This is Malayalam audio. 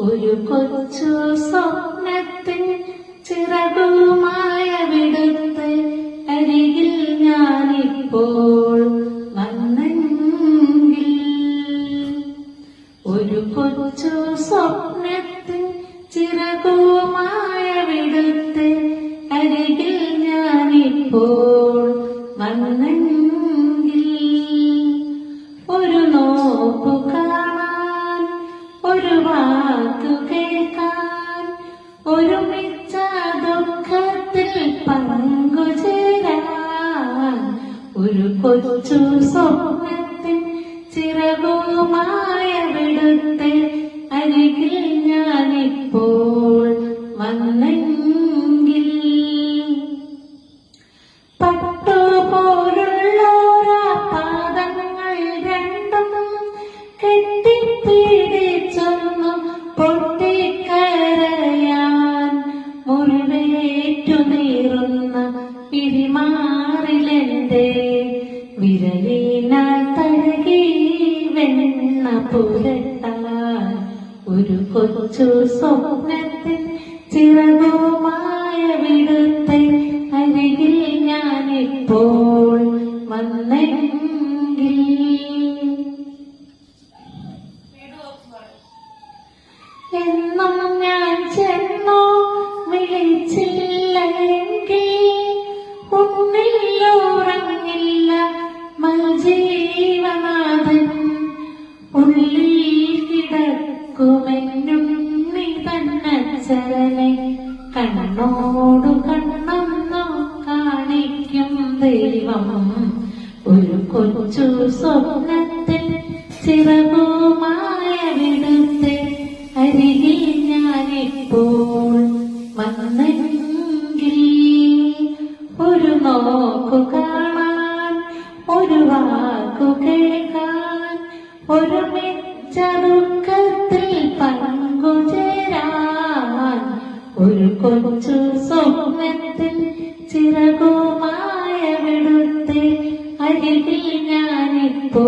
ഒരു കൊച്ചു സ്വപ്നത്തിൻ ചിറകുമായ വിടുത്ത് അരികിൽ ഞാനിപ്പോൾ വന്നെങ്കിൽ. ഒരു കൊച്ചു സ്വപ്നത്തിൻ ചിറകുമായ വിടുത്ത് അരികിൽ ഞാനിപ്പോൾ വന്നെങ്കിൽ. ഒരു നോക്കു ഒരു കൊച്ചു സ്വപ്നത്തിൽ ചിറകുമായ വിടുത്തെ അരികിൽ ഞാനിപ്പോൾ വന്നെങ്കിൽ. പട്ടുപോലുള്ളോരാ പാദങ്ങൾ രണ്ടും നീറുന്ന പിരിമാറിലെന്റെ വിരലിനാൽ തഴുകി വെണ്ണ പുരട്ടാൻ ഒരു കൊച്ചു സ്വപ്നത്തിൽ ചിറകുമായ വിടുത്തെ അരികിൽ ഞാനിപ്പോൾ വന്നെങ്കിൽ തന്നച്ചരനെ കണ്ണോടു കണ്ണെന്നോ കാണിക്കും ദൈവം. ഒരു കൊച്ചു സ്വപ്നത്തിൽ ചിറകുമായ വിടുത്ത് അരികിൽ ഞാനിപ്പോൾ വന്നെങ്കിൽ ഒരു നോക്കു കാണാൻ ഒരു വാക്കു കേൾക്കാൻ ഒരു പങ്കുചേരാൻ ഒരു കൊച്ചു സ്വപ്നത്തിൽ ചിറകുമായ വിടുത്തെ അരികിൽ ഞാനിപ്പോ